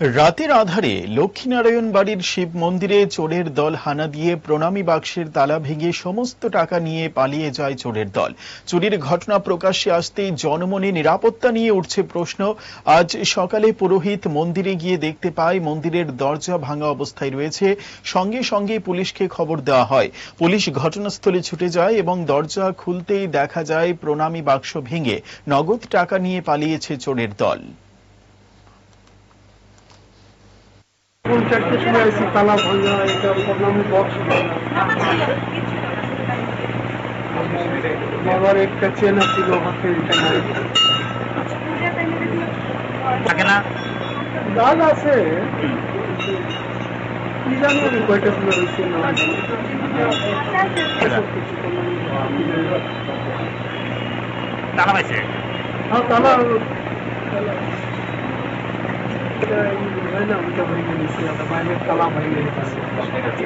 রাতের আধারে লক্ষ্মীনারায়ণ বাড়ির শিব মন্দিরে চোরের দল হানা দিয়ে প্রণামী বাক্সের তালা ভেঙে সমস্ত টাকা নিয়ে পালিয়ে যায় চোরের দল। চুরির ঘটনা প্রকাশ্যে আসতেই জনমনে নিরাপত্তা নিয়ে উঠছে প্রশ্ন। আজ সকালে পুরোহিত মন্দিরে গিয়ে দেখতে পায়, মন্দিরের দরজা ভাঙা অবস্থায় রয়েছে। সঙ্গে সঙ্গে পুলিশকে খবর দেওয়া হয়। পুলিশ ঘটনাস্থলে ছুটে যায় এবং দরজা খুলতেই দেখা যায় প্রণামী বাক্স ভেঙে নগদ টাকা নিয়ে পালিয়েছে চোরের দল। কোন চারটে সময় আইসি তালা ভাঙা এটা প্রণামী বক্স বাবার একটা চেনা ছিল হাতে এটা নাই। থাকে না? দাগ আছে। কি জানি আমি কয়টা না কিছু প্রণামী তালা পাইছে? হ্যাঁ তালা। তালা এটা এই হয় না ওইটা ভেঙে নিয়েছি বাইরের তালা ভেঙে গেছে